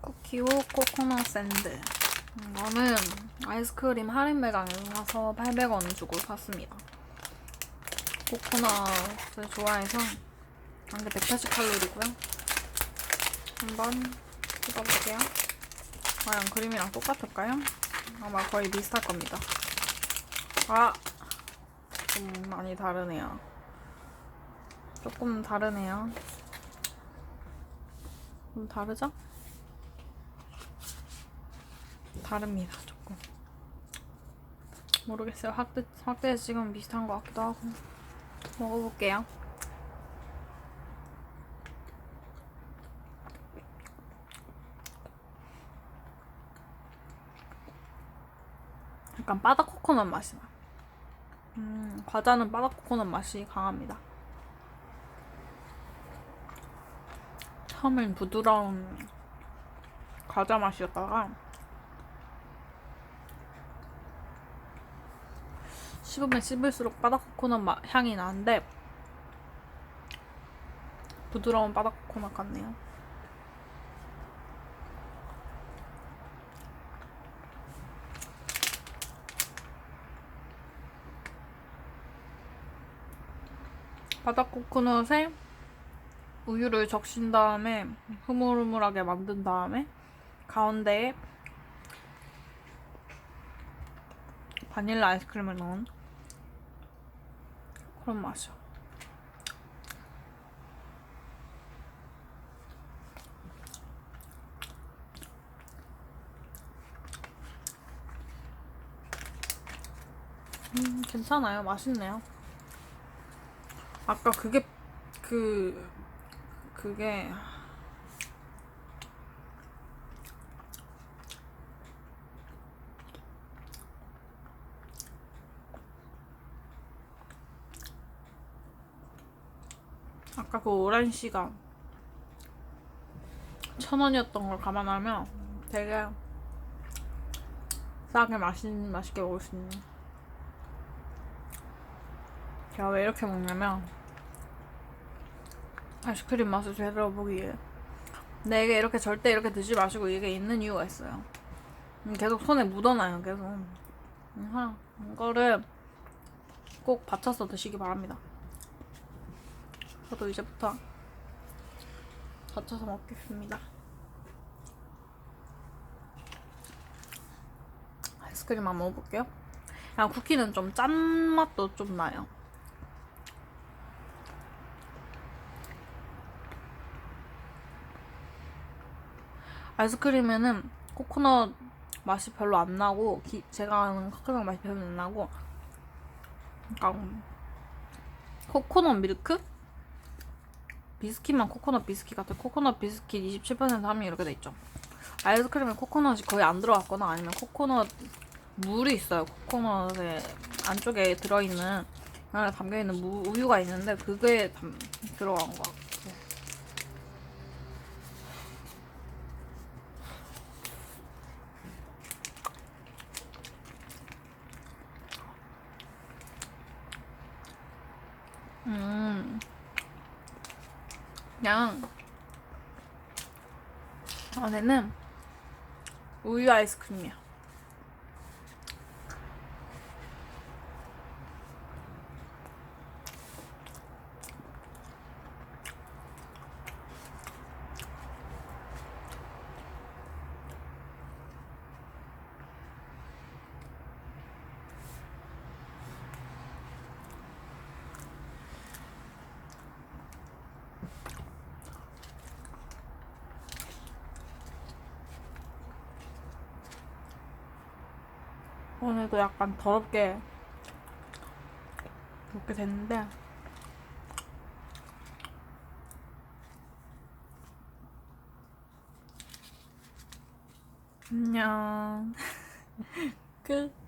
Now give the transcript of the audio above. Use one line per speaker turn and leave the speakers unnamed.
쿠키오 코코넛 샌드. 이거는 아이스크림 할인 매장에서 사서 800원 주고 샀습니다. 코코넛을 좋아해서 한 개 180칼로리고요. 한번 뜯어볼게요. 과연 그림이랑 똑같을까요? 아마 거의 비슷할 겁니다. 아! 좀 많이 다르네요. 조금 다르네요. 좀 다르죠? 다릅니다, 조금. 모르겠어요. 확대, 확대해서 찍으면 비슷한 것 같기도 하고. 먹어볼게요. 약간 바닥 코코넛 맛이 나. 음, 과자는 바닥 코코넛 맛이 강합니다. 처음엔 부드러운 과자 맛이었다가 씹으면 씹을수록 바닥 코코넛 맛, 향이 나는데 부드러운 바닥 코코넛 같네요. 바닥 코코넛에 우유를 적신 다음에 흐물흐물하게 만든 다음에 가운데에 바닐라 아이스크림을 넣은 그런 맛이야. 음, 괜찮아요. 맛있네요. 아까 그게 그 그게 아까 그 오랜 시간 천 원이었던 걸 감안하면 되게 싸게 맛있는 맛있게 먹을 수 있는. 제가 왜 이렇게 먹냐면 아이스크림 맛을 제대로 보기 위해 근데 이게 이렇게 절대 이렇게 드지 마시고 이게 있는 이유가 있어요. 음, 계속 손에 묻어나요 계속. 음, 하- 이거를 꼭 받쳐서 드시기 바랍니다 저도 이제부터 받쳐서 먹겠습니다. 아이스크림 한번 먹어볼게요. 그냥 쿠키는 좀 짠맛도 좀 나요. 아이스크림에는 코코넛 맛이 별로 안 나고 기- 제가 아는 코코넛 맛이 별로 안 나고 약간 코코넛 밀크? 비스킷만 코코넛 비스킷 같아. 코코넛 비스킷 27% 함유 이렇게 돼 있죠. 아이스크림에 코코넛이 거의 안 들어갔거나 아니면 코코넛 물이 있어요. 코코넛의 안쪽에 들어있는 그 안에 담겨 있는 무, 우유가 있는데 그게 담, 들어간 것 같고 음. 그냥 안에는 우유 아이스크림이야. 오늘도 약간 더럽게 먹게 됐는데. 안녕. 끝